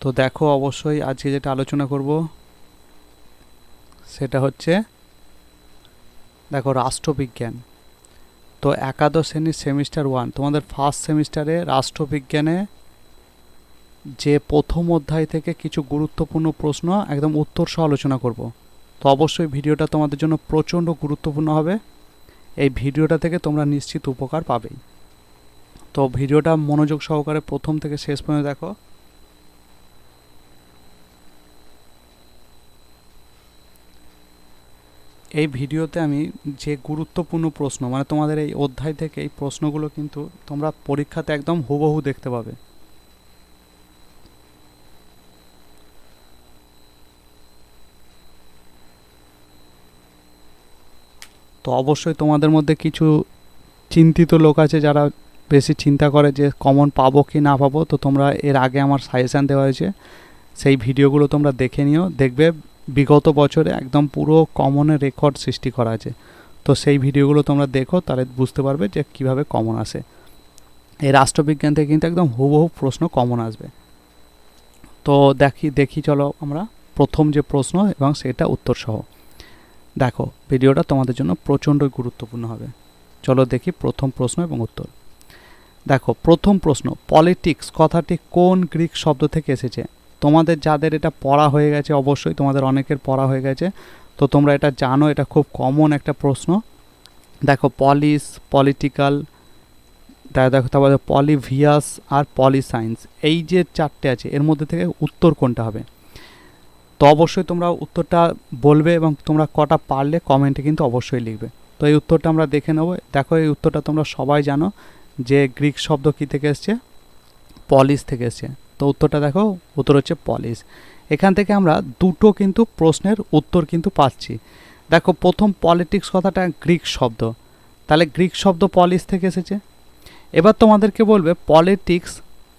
তো দেখো অবশ্যই আজকে যেটা আলোচনা করব, সেটা হচ্ছে দেখো রাষ্ট্রবিজ্ঞান। তো একাদশ শ্রেণির সেমিস্টার ওয়ান, তোমাদের ফার্স্ট সেমিস্টারে রাষ্ট্রবিজ্ঞানে যে প্রথম অধ্যায় থেকে কিছু গুরুত্বপূর্ণ প্রশ্ন, একদম উত্তর সহ আলোচনা করব। তো অবশ্যই ভিডিওটা তোমাদের জন্য প্রচণ্ড গুরুত্বপূর্ণ হবে। এই ভিডিওটা থেকে তোমরা নিশ্চিত উপকার পাবেই। তো ভিডিওটা মনোযোগ সহকারে প্রথম থেকে শেষ পর্যন্ত দেখো। এই ভিডিওতে আমি যে গুরুত্বপূর্ণ প্রশ্ন মানে তোমাদের এই অধ্যায় থেকে এই প্রশ্নগুলো কিন্তু তোমরা পরীক্ষাতে একদম হুবহু দেখতে পাবে। তো অবশ্যই তোমাদের মধ্যে কিছু চিন্তিত লোক আছে যারা বেশি চিন্তা করে যে কমন পাবো কি না পাবো, তো তোমরা এর আগে আমার সাজেশান দেওয়া হয়েছে। সেই ভিডিওগুলো তোমরা দেখে নিও, দেখবে বিগত বছরে একদম পুরো কমনের রেকর্ড সৃষ্টি করা আছে। তো সেই ভিডিওগুলো তোমরা দেখো, তাহলে বুঝতে পারবে যে কীভাবে কমন আসে। এই রাষ্ট্রবিজ্ঞান থেকে কিন্তু একদম হুবহু প্রশ্ন কমন আসবে। তো দেখি দেখি চলো আমরা প্রথম যে প্রশ্ন এবং সেটা উত্তর সহ দেখো, ভিডিওটা তোমাদের জন্য প্রচণ্ড গুরুত্বপূর্ণ হবে। চলো দেখি প্রথম প্রশ্ন এবং উত্তর। দেখো, প্রথম প্রশ্ন পলিটিক্স কথাটি কোন গ্রিক শব্দ থেকে এসেছে? তোমাদের যাদের এটা পড়া হয়ে গেছে, অবশ্যই তোমাদের অনেকের পড়া হয়ে গেছে। তো তোমরা এটা জানো, এটা খুব কমন একটা প্রশ্ন। দেখো পলিস পলিটিক্যাল দেখো, তারপরে পলিভিয়াস আর পলিসায়েন্স এই যে চারটে আছে, এর মধ্যে থেকে উত্তর কোনটা হবে? তো অবশ্যই তোমরা উত্তরটা বলবে এবং তোমরা কটা পারলে কমেন্টে কিন্তু অবশ্যই লিখবে। তো এই উত্তরটা আমরা দেখে নেব। দেখো, এই উত্তরটা তোমরা সবাই জানো যে গ্রিক শব্দ কী থেকে এসছে? পলিস থেকে এসছে। তো উত্তরটা দেখো, উত্তর হচ্ছে পলিস এখান থেকে আমরা দুটো কিন্তু প্রশ্নের উত্তর কিন্তু পাচ্ছি। দেখো, প্রথম পলিটিক্স কথাটা গ্রিক শব্দ। তাহলে গ্রিক শব্দ পলিস থেকে এসেছে। এবার তোমাদেরকে বলবে পলিটিক্স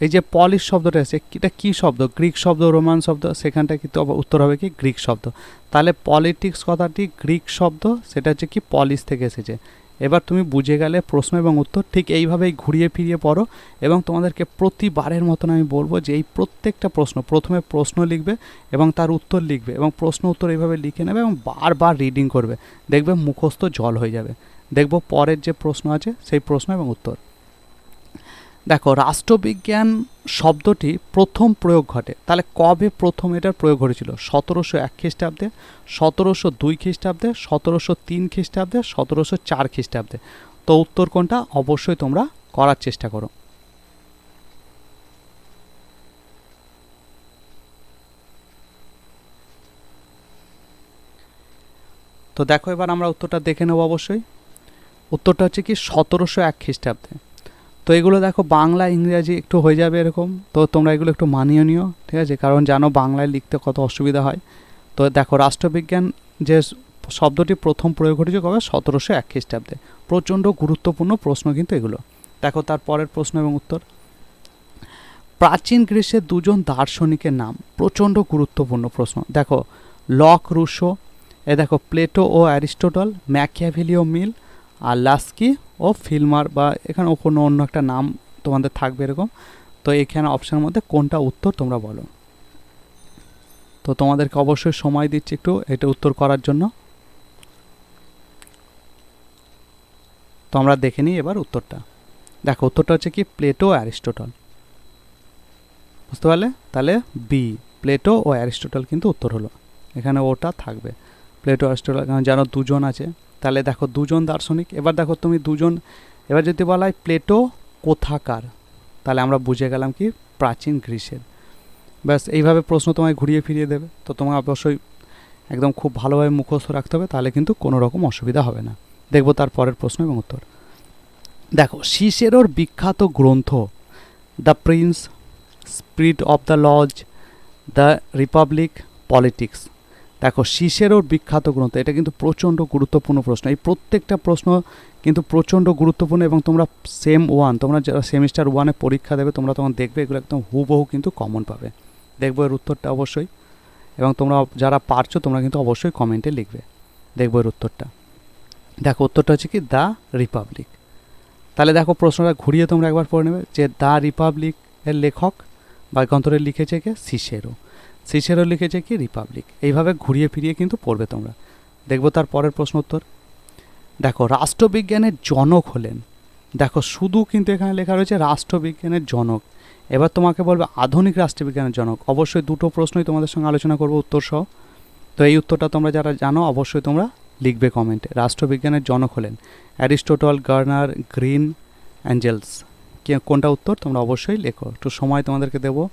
এই যে পলিশ শব্দটা এসেছে এটা কী শব্দ? গ্রিক শব্দ রোমান শব্দ সেখানটা কিন্তু উত্তর হবে কি? গ্রিক শব্দ। তাহলে পলিটিক্স কথাটি গ্রিক শব্দ, সেটা হচ্ছে কি পলিশ থেকে এসেছে। এবার তুমি বুঝে গেলে প্রশ্ন এবং উত্তর ঠিক এইভাবেই ঘুরিয়ে ফিরিয়ে পড়ো এবং তোমাদেরকে প্রতিবারের মতন আমি বলব যে এই প্রত্যেকটা প্রশ্ন, প্রথমে প্রশ্ন লিখবে এবং তার উত্তর লিখবে এবং প্রশ্ন উত্তর এইভাবে লিখে নেবে এবং বারবার রিডিং করবে। দেখবে মুখস্থ জল হয়ে যাবে। দেখব পরের যে প্রশ্ন আছে সেই প্রশ্ন এবং উত্তর। দেখো, রাষ্ট্রবিজ্ঞান শব্দটি প্রথম প্রয়োগ ঘটে। তাহলে কবে প্রথম এটার প্রয়োগ ঘটেছিল? সতেরোশো এক খ্রিস্টাব্দে, সতেরোশো দুই খ্রিস্টাব্দে, সতেরোশো তিন খ্রিস্টাব্দে, সতেরোশো চার খ্রিস্টাব্দে। তো উত্তর কোনটা? অবশ্যই তোমরা করার চেষ্টা করো। তো দেখো, এবার আমরা উত্তরটা দেখে নেব অবশ্যই। উত্তরটা হচ্ছে কি? সতেরোশো এক খ্রিস্টাব্দে। তো এগুলো দেখো বাংলা, ইংরাজি একটু হয়ে যাবে এরকম। তো তোমরা এগুলো একটু মানিয়ে নিও, ঠিক আছে? কারণ জানো বাংলায় লিখতে কত অসুবিধা হয়। তো দেখো রাষ্ট্রবিজ্ঞান যে শব্দটি প্রথম প্রয়োগ ঘটেছে কবে? সতেরোশো এক খ্রিস্টাব্দে। প্রচণ্ড গুরুত্বপূর্ণ প্রশ্ন কিন্তু এগুলো। দেখো তার পরের প্রশ্ন এবং উত্তর। প্রাচীন গ্রীষ্মের দুজন দার্শনিকের নাম। প্রচণ্ড গুরুত্বপূর্ণ প্রশ্ন। দেখো, লক, রুশো, এ দেখো, প্লেটো ও অ্যারিস্টোটল, ম্যাকিয়াভেলিও মিল, আর লাস্কি ও ফিল্মার বা এখানে কোনো অন্য একটা নাম তোমাদের থাকবে এরকম। তো এখানে অপশানের মধ্যে কোনটা উত্তর তোমরা বলো। তো তোমাদেরকে অবশ্যই সময় দিচ্ছি একটু এটা উত্তর করার জন্য। তো আমরা দেখে নিই এবার উত্তরটা। দেখো, উত্তরটা হচ্ছে কি প্লেটো অ্যারিস্টোটল বুঝতে পারলে? তাহলে বি প্লেটো ও অ্যারিস্টোটল কিন্তু উত্তর হলো। এখানে ওটা থাকবে। প্লেটো অ্যারিস্টোটল যেন দুজন আছে। তাহলে দেখো দুজন দার্শনিক। এবার দেখো তুমি দুজন, এবার যদি বলা হয় প্লেটো কোথাকার, তাহলে আমরা বুঝে গেলাম কি প্রাচীন গ্রীসের। ব্যাস, এইভাবে প্রশ্ন তোমায় ঘুরিয়ে ফিরিয়ে দেবে। তো তোমার অবশ্যই একদম খুব ভালোভাবে মুখস্থ রাখতে হবে, তাহলে কিন্তু কোনো রকম অসুবিধা হবে না। দেখব তার পরের প্রশ্ন এবং উত্তর। দেখো শিশেরোর বিখ্যাত গ্রন্থ, the prince spirit of the laws, the republic politics. দেখো শিশেরও বিখ্যাত গ্রন্থ, এটা কিন্তু প্রচণ্ড গুরুত্বপূর্ণ প্রশ্ন। এই প্রত্যেকটা প্রশ্ন কিন্তু প্রচণ্ড গুরুত্বপূর্ণ এবং তোমরা সেম ওয়ান তোমরা যারা সেমিস্টার ওয়ানে পরীক্ষা দেবে, তোমরা তখন দেখবে এগুলো একদম হুবহু কিন্তু কমন পাবে। দেখব এর উত্তরটা অবশ্যই। এবং তোমরা যারা পারছ, তোমরা কিন্তু অবশ্যই কমেন্টে লিখবে। দেখব এর উত্তরটা। দেখো, উত্তরটা হচ্ছে কি, দ্য রিপাবলিক। তাহলে দেখো, প্রশ্নটা ঘুরিয়ে তোমরা একবার পড়ে নেবে যে, দ্য রিপাবলিক এর লেখক বাক্যান্তরে লিখেছে কে? সিসেরো সিসেরো লিখেছে কি? রিপাবলিক এইভাবে ঘুরিয়ে ফিরিয়ে কিন্তু পড়বে তোমরা। দেখব তার পরের প্রশ্ন উত্তর। দেখো, রাষ্ট্রবিজ্ঞানের জনক হলেন। দেখো, শুধু কিন্তু এখানে লেখা রয়েছে রাষ্ট্রবিজ্ঞানের জনক। এবার তোমাকে বলবে আধুনিক রাষ্ট্রবিজ্ঞানের জনক। অবশ্যই দুটো প্রশ্নই তোমাদের সঙ্গে আলোচনা করব উত্তর সহ। তো এই উত্তরটা তোমরা যারা জানো, অবশ্যই তোমরা লিখবে কমেন্টে রাষ্ট্রবিজ্ঞানের জনক হলেন অ্যারিস্টোটল, গার্নার, গ্রিন, অ্যাঞ্জেলস। কোনটা উত্তর তোমরা অবশ্যই লেখো। একটু সময় তোমাদেরকে দেবো।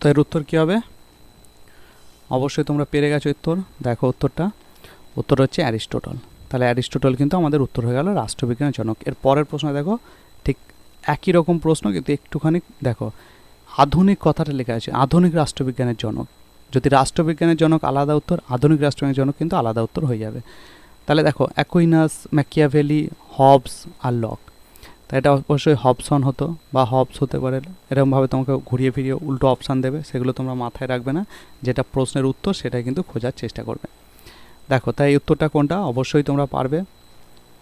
তো এর উত্তর কী হবে? অবশ্যই তোমরা পেরে গেছো উত্তর। দেখো উত্তরটা। উত্তর হচ্ছে অ্যারিস্টোটল। তাহলে অ্যারিস্টোটল কিন্তু আমাদের উত্তর হয়ে গেল রাষ্ট্রবিজ্ঞানের জনক। এর পরের প্রশ্ন দেখো, ঠিক একই রকম প্রশ্ন, কিন্তু একটুখানি দেখো, আধুনিক কথাটা লেখা আছে, আধুনিক রাষ্ট্রবিজ্ঞানের জনক। যদি রাষ্ট্রবিজ্ঞানের জনক আলাদা উত্তর, আধুনিক রাষ্ট্রবিজ্ঞানের জনক কিন্তু আলাদা উত্তর হয়ে যাবে। তাহলে দেখো, অ্যাকুইনাস, ম্যাকিয়াভেলি, হবস আর লক। তা এটা অবশ্যই হবসন হতো বা হবস হতে পারে। এরকমভাবে তোমাকে ঘুরিয়ে ফিরিয়ে উল্টো অপশান দেবে, সেগুলো তোমরা মাথায় রাখবে না। যেটা প্রশ্নের উত্তর, সেটাই কিন্তু খোঁজার চেষ্টা করবে। দেখো, তাই উত্তরটা কোনটা? অবশ্যই তোমরা পারবে।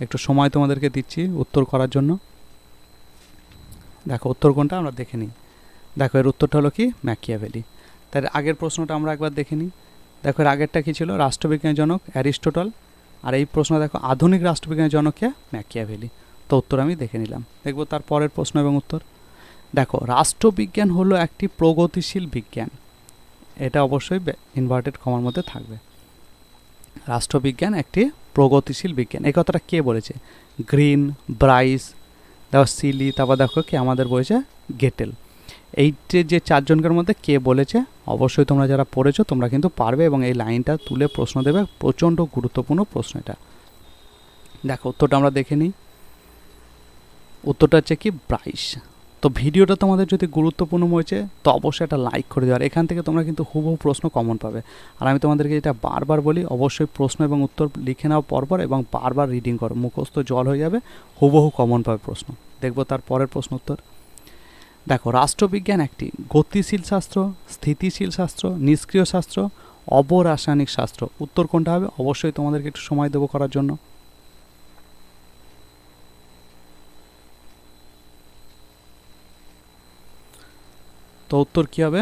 একটু সময় তোমাদেরকে দিচ্ছি উত্তর করার জন্য। দেখো, উত্তর কোনটা? আমরা দেখে নিই। দেখো, এর উত্তরটা হলো কি? ম্যাকিয়াভেলি। তার আগের প্রশ্নটা আমরা একবার দেখে নিই। দেখো, এর আগেরটা কী ছিল? রাষ্ট্রবিজ্ঞানের জনক অ্যারিস্টোটল। আর এই প্রশ্ন দেখো, আধুনিক রাষ্ট্রবিজ্ঞানের জনক কে? ম্যাকিয়াভেলি। তো উত্তর আমি দেখে নিলাম। দেখব তার পরের প্রশ্ন এবং উত্তর। দেখো, রাষ্ট্রবিজ্ঞান হলো একটি প্রগতিশীল বিজ্ঞান। এটা অবশ্যই ইনভার্টেড কমার মধ্যে থাকবে। রাষ্ট্রবিজ্ঞান একটি প্রগতিশীল বিজ্ঞান। এই কথাটা কে বলেছে? গ্রিন, ব্রাইস দেখো সিলি, তারপর দেখো কে আমাদের বলেছে গেটেল। এইটে যে চারজনকার মধ্যে কে বলেছে? অবশ্যই তোমরা যারা পড়েছো, তোমরা কিন্তু পারবে এবং এই লাইনটা তুলে প্রশ্ন দেবে। প্রচণ্ড গুরুত্বপূর্ণ প্রশ্ন এটা। দেখো, উত্তরটা আমরা দেখে নিই। উত্তরটা হচ্ছে কি ব্রাইস তো ভিডিওটা তোমাদের যদি গুরুত্বপূর্ণ হয়েছে, তো অবশ্যই একটা লাইক করে দেওয়ার এখান থেকে তোমরা কিন্তু হুবহু প্রশ্ন কমন পাবে। আর আমি তোমাদেরকে যেটা বারবার বলি, অবশ্যই প্রশ্ন এবং উত্তর লিখে নাও পরপর এবং বারবার রিডিং করো। মুখস্থ জল হয়ে যাবে, হুবহু কমন পাবে প্রশ্ন। দেখব তার পরের প্রশ্ন উত্তর। দেখো, রাষ্ট্রবিজ্ঞান একটি গতিশীল শাস্ত্র, স্থিতিশীল শাস্ত্র, নিষ্ক্রিয় শাস্ত্র, অবরাসায়নিক শাস্ত্র। উত্তর কোনটা হবে? অবশ্যই তোমাদেরকে একটু সময় দেবো করার জন্য। তো উত্তর কী হবে?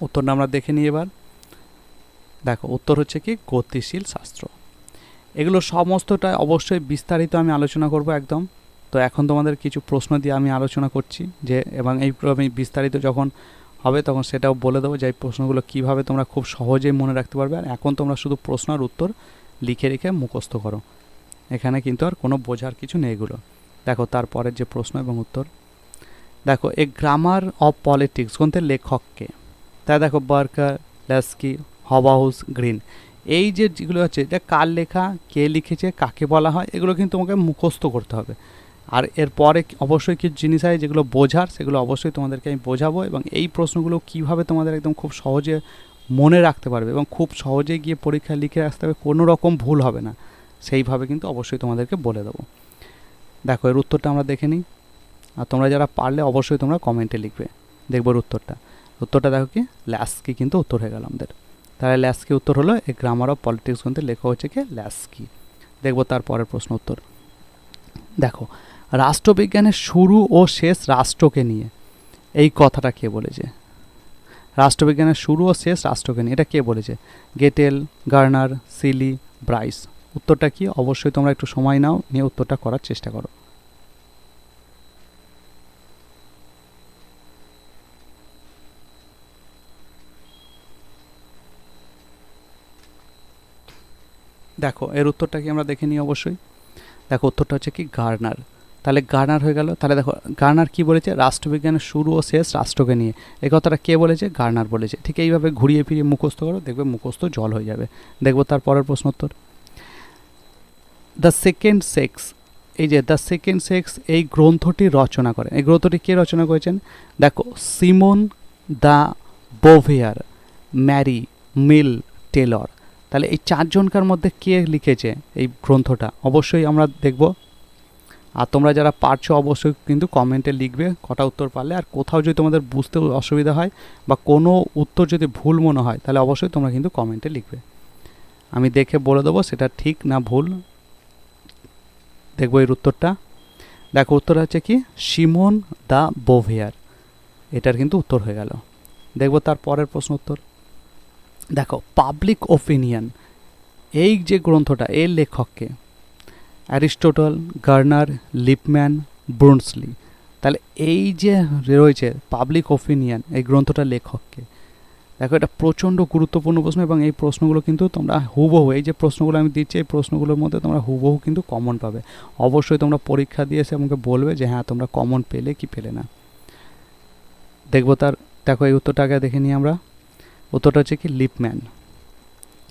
উত্তরটা আমরা দেখে নিই এবার। দেখো, উত্তর হচ্ছে কি? গতিশীল শাস্ত্র। এগুলো সমস্তটা অবশ্যই বিস্তারিত আমি আলোচনা করব একদম। তো এখন তোমাদের কিছু প্রশ্ন দিয়ে আমি আলোচনা করছি যে, এবং এই আমি বিস্তারিত যখন হবে তখন সেটাও বলে দেবো যে, এই প্রশ্নগুলো কীভাবে তোমরা খুব সহজেই মনে রাখতে পারবে। আর এখন তোমরা শুধু প্রশ্ন আর উত্তর লিখে রেখে মুখস্থ করো। এখানে কিন্তু আর কোনো বোঝার কিছু নেই এগুলো। দেখো, তারপরের যে প্রশ্ন এবং উত্তর। দেখো, এ গ্রামার অফ পলিটিক্স গ্রন্থের লেখককে। তাই দেখো বার্কার ল্যাস্কি হবাউস গ্রিন এই যে যেগুলো হচ্ছে এটা কার লেখা, কে লিখেছে, কাকে বলা হয়, এগুলো কিন্তু তোমাকে মুখস্থ করতে হবে। আর এরপরে অবশ্যই কিছু জিনিস আছে যেগুলো বোঝার, সেগুলো অবশ্যই তোমাদেরকে আমি বোঝাবো এবং এই প্রশ্নগুলো কীভাবে তোমাদের একদম খুব সহজে মনে রাখতে পারবে এবং খুব সহজে গিয়ে পরীক্ষায় লিখে আসতে হবে, কোনো রকম ভুল হবে না। সেইভাবে কিন্তু অবশ্যই তোমাদেরকে বলে দেবো। দেখো, এর উত্তরটা আমরা দেখে নিই। আর তোমরা যারা পারলে অবশ্যই তোমরা কমেন্টে লিখবে। দেখব উত্তরটা। উত্তরটা দেখো কি? ল্যাসকি কিন্তু উত্তর হয়ে গেল আমাদের। তাহলে ল্যাসকি উত্তর হলো এই গ্রামার অফ পলিটিক্স কিন্তু লেখা হচ্ছে কি? ল্যাসকি। দেখব তার পরের প্রশ্ন উত্তর। দেখো, রাষ্ট্রবিজ্ঞানের শুরু ও শেষ রাষ্ট্রকে নিয়ে। এই কথাটা কে বলেছে? রাষ্ট্রবিজ্ঞানের শুরু ও শেষ রাষ্ট্রকে নিয়ে। এটা কে বলেছে? Gettell, Garner, Seeley, Bryce. উত্তরটা কি? অবশ্যই তোমরা একটু সময় নাও, নিয়ে উত্তরটা করার চেষ্টা করো। দেখো, এর উত্তরটা কি আমরা দেখে নিই অবশ্যই? দেখো, উত্তরটা হচ্ছে কি গার্নার তাহলে গার্নার হয়ে গেল। তাহলে দেখো গার্নার কি বলেছে? রাষ্ট্রবিজ্ঞানের শুরু ও শেষ রাষ্ট্রকে নিয়ে। এই কথাটা কে বলেছে? গার্নার বলেছে। ঠিক এইভাবে ঘুরিয়ে ফিরিয়ে মুখস্থ করো, দেখবে মুখস্থ জল হয়ে যাবে। দেখব তার পরের প্রশ্ন উত্তর। দ্য সেকেন্ড সেক্স এই যে দ্য সেকেন্ড সেক্স এই গ্রন্থটি রচনা করেন এই গ্রন্থটি কে রচনা করেছেন? দেখো Simone de Beauvoir Mary Mill Taylor তাহলে এই চারজনকার মধ্যে কে লিখেছে এই গ্রন্থটা? অবশ্যই আমরা দেখব। আর তোমরা যারা পারছ, অবশ্যই কিন্তু কমেন্টে লিখবে কটা উত্তর পারলে। আর কোথাও যদি তোমাদের বুঝতে অসুবিধা হয় বা কোনো উত্তর যদি ভুল মনে হয়, তাহলে অবশ্যই তোমরা কিন্তু কমেন্টে লিখবে। আমি দেখে বলে দেবো সেটা ঠিক না ভুল। দেখব এর উত্তরটা। দেখো, উত্তর হচ্ছে কি? Simone de Beauvoir. এটার কিন্তু উত্তর হয়ে গেল। দেখব তার পরের প্রশ্ন উত্তর। দেখো পাবলিক ওপিনিয়ন এই যে গ্রন্থটা, এর লেখককে, অ্যারিস্টোটল, গার্নার, লিপম্যান, ব্রুন্সলি, তাহলে এই যে রয়েছে পাবলিক ওপিনিয়ন এই গ্রন্থটার লেখককে, দেখো এটা প্রচণ্ড গুরুত্বপূর্ণ প্রশ্ন এবং এই প্রশ্নগুলো কিন্তু তোমরা হুবহু, এই যে প্রশ্নগুলো আমি দিচ্ছি, এই প্রশ্নগুলোর মধ্যে তোমরা হুবহু কিন্তু কমন পাবে। অবশ্যই তোমরা পরীক্ষা দিয়ে এসে আমাকে বলবে যে হ্যাঁ তোমরা কমন পেলে কি পেলে না। দেখব তার, দেখো এই উত্তরটা আগে দেখে নিই আমরা। উত্তরটা হচ্ছে কি লিপম্যান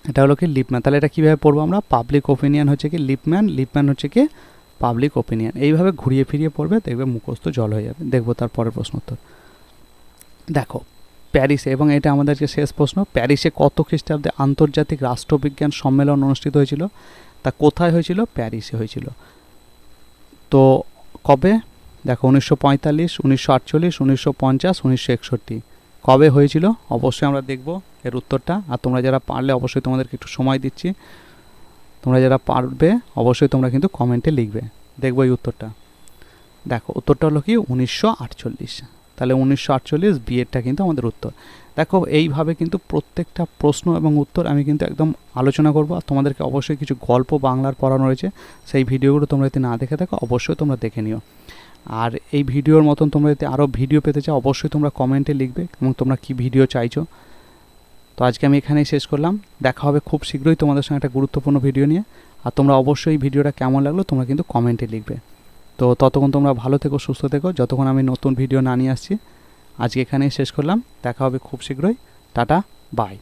এটা হলো কি লিপম্যান তাহলে এটা কীভাবে পড়ব আমরা? পাবলিক ওপিনিয়ন হচ্ছে কি লিপম্যান লিপম্যান হচ্ছে কি পাবলিক ওপিনিয়ন। এইভাবে ঘুরিয়ে ফিরিয়ে পড়বে, দেখবে মুখস্থ জল হয়ে যাবে। দেখব তার পরের প্রশ্ন উত্তর। দেখো, প্যারিসে, এবং এটা আমাদেরকে শেষ প্রশ্ন, প্যারিসে কত খ্রিস্টাব্দে আন্তর্জাতিক রাষ্ট্রবিজ্ঞান সম্মেলন অনুষ্ঠিত হয়েছিল? তা কোথায় হয়েছিল? প্যারিসে হয়েছিল। তো কবে? দেখো, উনিশশো পঁয়তাল্লিশ, উনিশশো আটচল্লিশ, উনিশশো পঞ্চাশ, উনিশশো একষট্টি। কবে হয়েছিল, অবশ্যই আমরা দেখব এর উত্তরটা। আর তোমরা যারা পারলে অবশ্যই তোমাদেরকে একটু সময় দিচ্ছি। তোমরা যারা পারবে, অবশ্যই তোমরা কিন্তু কমেন্টে লিখবে। দেখব এই উত্তরটা। দেখো, উত্তরটা হলো কি, উনিশশো আটচল্লিশ। তাহলে উনিশশো আটচল্লিশ বিয়েরটা কিন্তু আমাদের উত্তর। দেখো, এইভাবে কিন্তু প্রত্যেকটা প্রশ্ন এবং উত্তর আমি কিন্তু একদম আলোচনা করব। আর তোমাদেরকে অবশ্যই কিছু গল্প বাংলার পড়ানো রয়েছে। সেই ভিডিওগুলো তোমরা যদি না দেখে থাকো, অবশ্যই তোমরা দেখে নিও। আর এই ভিডিওর মতন তোমরা যদি আরও ভিডিও পেতে চাও, অবশ্যই তোমরা কমেন্টে লিখবে এবং তোমরা কি ভিডিও চাইছো। তো আজকে আমি এখানেই শেষ করলাম। দেখা হবে খুব শীঘ্রই তোমাদের সঙ্গে একটা গুরুত্বপূর্ণ ভিডিও নিয়ে। আর তোমরা অবশ্যই এই ভিডিওটা কেমন লাগল, তোমরা কিন্তু কমেন্টে লিখবে। তো ততক্ষণ তোমরা ভালো থেকো, সুস্থ থেকো। যতক্ষণ আমি নতুন ভিডিও না নিয়ে আসছি, আজকে এখানেই শেষ করলাম। দেখা হবে খুব শীঘ্রই। Tata bye